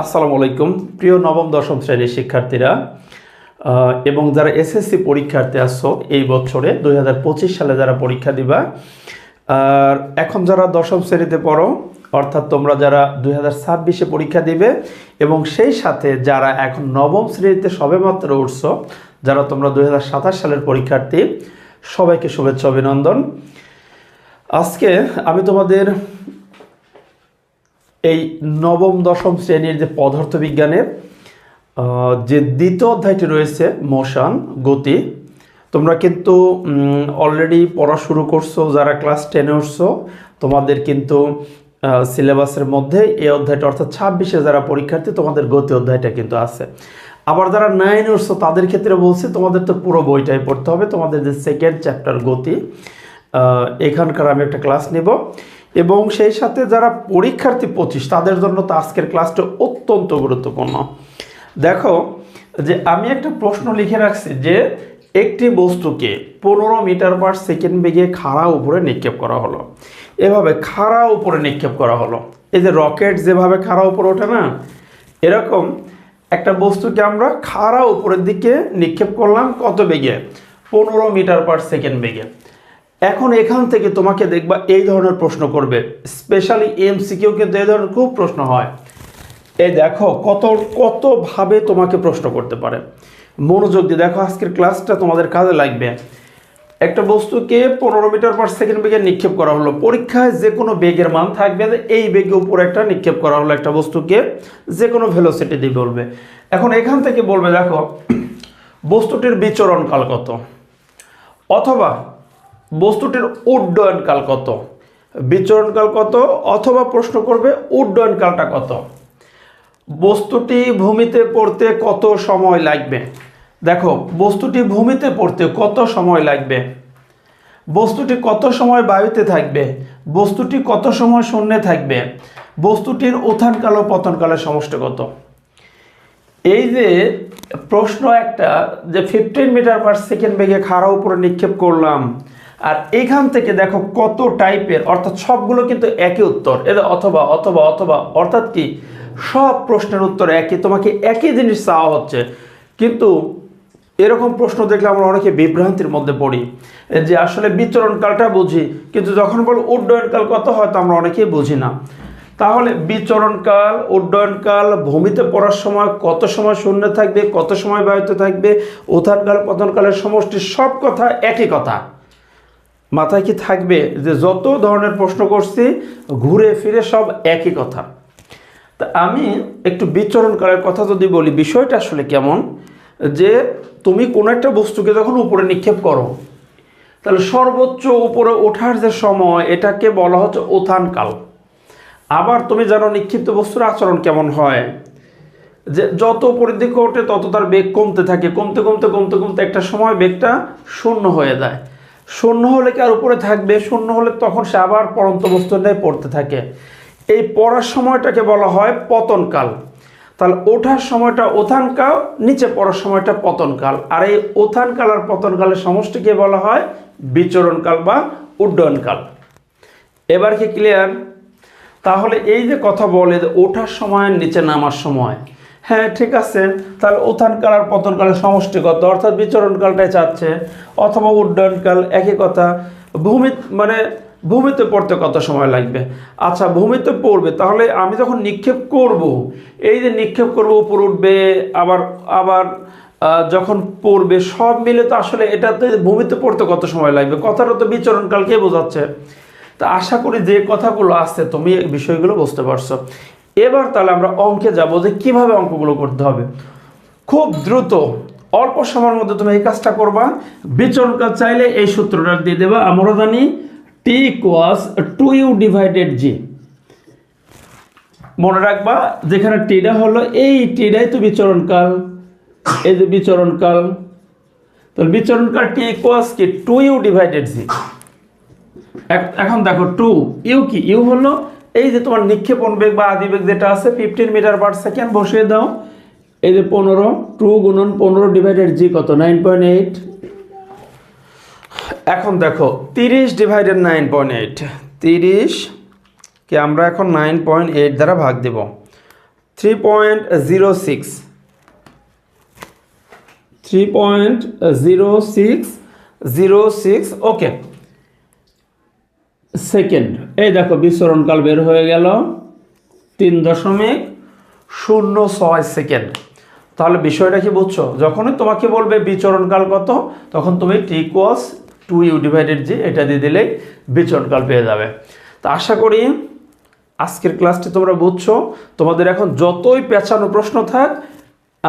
আসসালামু আলাইকুম। প্রিয় নবম, দশম শ্রেণির শিক্ষার্থীরা এবং যারা এসএসসি পরীক্ষার্থী আসছো এই বছরে দুই হাজার পঁচিশ সালে যারা পরীক্ষা দিবা, আর এখন যারা দশম শ্রেণীতে পড়ো, অর্থাৎ তোমরা যারা দুই ছাব্বিশে পরীক্ষা দিবে, এবং সেই সাথে যারা এখন নবম শ্রেণীতে সবেমাত্র উঠছো, যারা তোমরা দুই হাজার সাতাশ সালের পরীক্ষার্থী, সবাইকে শুভেচ্ছা, অভিনন্দন। আজকে আমি তোমাদের এই নবম, দশম শ্রেণির যে পদার্থ বিজ্ঞানের যে দ্বিতীয় অধ্যায়টি রয়েছে, মোশন, গতি, তোমরা কিন্তু অলরেডি পড়া শুরু করছ, যারা ক্লাস টেনে উঠছো, তোমাদের কিন্তু সিলেবাসের মধ্যে এই অধ্যায়টা, অর্থাৎ ছাব্বিশে যারা পরীক্ষার্থী, তোমাদের গতি অধ্যায়টা কিন্তু আছে। আবার যারা নাইন উঠছো, তাদের ক্ষেত্রে বলছি, তোমাদের তো পুরো বইটাই পড়তে হবে, তোমাদের যে সেকেন্ড চ্যাপ্টার গতি এখানকার আমি একটা ক্লাস নেব। এবং সেই সাথে যারা পরীক্ষার্থী পঁচিশ, তাদের জন্য তো আজকের ক্লাসটা অত্যন্ত গুরুত্বপূর্ণ। দেখো যে আমি একটা প্রশ্ন লিখে রাখছি যে একটি বস্তুকে পনেরো মিটার পার সেকেন্ড বেগে খাড়া উপরে নিক্ষেপ করা হলো। এভাবে খাড়া উপরে নিক্ষেপ করা হলো। এই যে রকেট যেভাবে খাড়া উপরে ওঠে না, এরকম একটা বস্তুকে আমরা খাড়া উপরের দিকে নিক্ষেপ করলাম কত বেগে? পনেরো মিটার পার সেকেন্ড বেগে। এখন এখান থেকে তোমাকে দেখবা এই ধরনের প্রশ্ন করবে। স্পেশালি এমসিকিউ কিন্তু এই ধরনের খুব প্রশ্ন হয়। এই দেখো, কত কতভাবে তোমাকে প্রশ্ন করতে পারে। মনোযোগ দিয়ে দেখো, আজকের ক্লাসটা তোমাদের কাজে লাগবে। একটা বস্তুকে পনেরো মিটার পার সেকেন্ড বেগে নিক্ষেপ করা হলো। পরীক্ষায় যে কোনো বেগের মান থাকবে এই বেগে উপরে একটা নিক্ষেপ করা হলো একটা বস্তুকে যে কোনো ভেলোসিটি দিয়ে বলবে। এখন এখান থেকে বলবে, দেখো, বস্তুটির বিচরণকাল কত? অথবা বস্তুটির উড্ডয়নকাল কত? বিচরণকাল কত? অথবা প্রশ্ন করবে উড্ডয়নকালটা কত? বস্তুটি ভূমিতে পড়তে কত সময় লাগবে? দেখো, বস্তুটি ভূমিতে পড়তে কত সময় লাগবে? বস্তুটি কত সময় বায়ুতে থাকবে? বস্তুটি কত সময় শূন্যে থাকবে? বস্তুটির উত্থানকাল ও পতনকালের সমষ্টি কত? এই যে প্রশ্ন একটা, যে ফিফটিন মিটার পার সেকেন্ড বেগে খাড়া উপরে নিক্ষেপ করলাম আর এখান থেকে দেখো কত টাইপের অর্থাৎ সবগুলো কিন্তু একই উত্তর। এদের অথবা অথবা অথবা, অর্থাৎ কি? সব প্রশ্নের উত্তর একই, তোমাকে একই জিনিস চাওয়া হচ্ছে। কিন্তু এরকম প্রশ্ন দেখলে আমরা অনেকে বিভ্রান্তির মধ্যে পড়ি। যে আসলে বিচরণকালটা বুঝি, কিন্তু যখন বল উড্ডয়নকাল কত হয়তো আমরা অনেকেই বুঝি না। তাহলে বিচরণকাল, উড্ডয়নকাল, ভূমিতে পড়ার সময় কত সময় শূন্য থাকবে, কত সময় বায়ুতে থাকবে উত্থানকাল পতনকালের সমষ্টি সব কথা একই কথা। মাথায় কি থাকবে যে যত ধরনের প্রশ্ন করছি, ঘুরে ফিরে সব একই কথা। তা আমি একটু বিচরণ করার কথা যদি বলি, বিষয়টা আসলে কেমন? যে তুমি কোনো একটা বস্তুকে যখন উপরে নিক্ষেপ করো, তাহলে সর্বোচ্চ উপরে ওঠার যে সময়, এটাকে বলা হচ্ছে উত্থানকাল আবার তুমি জানো নিক্ষিপ্ত বস্তুর আচরণ কেমন হয়? যে যত উপরের দিকে ওঠে, তত তার বেগ কমতে থাকে। কমতে কমতে কমতে কমতে একটা সময় বেগটা শূন্য হয়ে যায়। শূন্য হলে কি আর উপরে থাকবে? শূন্য হলে তখন সে আবার পরন্ত বস্তুটাই পড়তে থাকে। এই পড়ার সময়টাকে বলা হয় পতনকাল। তাহলে ওঠার সময়টা উত্থানকাল, নিচে পড়ার সময়টা পতনকাল। আর এই উত্থানকাল আর পতনকালের সমষ্টিকে বলা হয় বিচরণকাল বা উড্ডয়নকাল। এবার কি ক্লিয়ার তাহলে এই যে কথা বলে ওঠার সময় নিচে নামার সময় হ্যাঁ ঠিক আছে। তাহলে উত্থানকাল আর পতনকালের সমষ্টিগত, অর্থাৎ বিচরণকালটাই চাচ্ছে, অথবা উড্ডয়নকাল একই কথা। ভূমি মানে ভূমিতে পড়তে কত সময় লাগবে? আচ্ছা ভূমিতে পড়বে, তাহলে আমি যখন নিক্ষেপ করব, এই যে নিক্ষেপ করব, উপর উঠবে, আবার আবার যখন পড়বে, সব মিলে তো আসলে এটাতে ভূমিতে পড়তে কত সময় লাগবে? কথাটা তো বিচরণকালকে বোঝাচ্ছে। তা আশা করি যে কথাগুলো আছে, তুমি এই বিষয়গুলো বুঝতে পারছ। এবার তাহলে আমরা অঙ্কে যাব যে কীভাবে অঙ্কগুলো করতে হবে। খুব দ্রুত, অল্প সময়ের মধ্যে তুমি এই কাজটা করবা। বিচরণকাল চাইলে এই সূত্রটা দিয়ে দেবা আমরা জানি টি কোয়াস টু ইউ ডিভাইডেড জি মনে রাখবা, যেখানে টিটা হলো, এই টিটাই তো বিচরণকাল। এই যে বিচরণকাল, তাহলে বিচরণকাল টি কোয়াস কি? টু ইউ ডিভাইডেড জি এখন দেখো টু ইউ কি? ইউ হলো এই যে তোমার নিক্ষেপণ বেগ বা আদি বেগ যেটা আছে ফিফটিন মিটার পার সেকেন্ড বসিয়ে দাও। এই যে পনেরো টু গুণন পনেরো ডিভাইডেড জি কত? নাইন পয়েন্ট এইট এখন দেখো, তিরিশ ডিভাইডেড নাইন পয়েন্ট এইট তিরিশ, কে আমরা এখন নাইন পয়েন্ট এইট দ্বারা ভাগ দেব। Three point zero six three point zero six zero six okay second. এই দেখো বিচরণকাল বের হয়ে গেল তিন দশমিক শূন্য ছয় সেকেন্ড। তাহলে বিষয়টা কি বুঝছ? যখনই তোমাকে বলবে বিচরণকাল কত, তখন তুমি টি কোয়াস টু ইউ ডিভাইডেড জি এটা দিয়ে দিলেই বিচরণকাল পেয়ে যাবে। তা আশা করি আজকের ক্লাসটি তোমরা বুঝছ। তোমাদের এখন যতই পেঁচানো প্রশ্ন থাক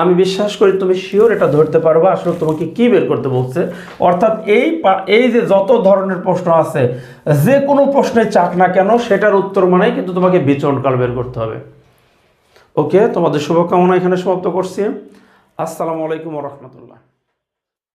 আমি বিশ্বাস করি তুমি শিওর এটা ধরতে পারবে, আসলে তোমাকে কি বের করতে বলছে? অর্থাৎ এই এই যে যত ধরনের প্রশ্ন আছে, যে কোনো প্রশ্নে চাক না কেন, সেটার উত্তর মানেই কিন্তু তোমাকে বিচরণকাল বের করতে হবে। ওকে তোমাদের শুভকামনা এখানে সমাপ্ত করছি। আসসালামু আলাইকুম রহমতুল্লাহ।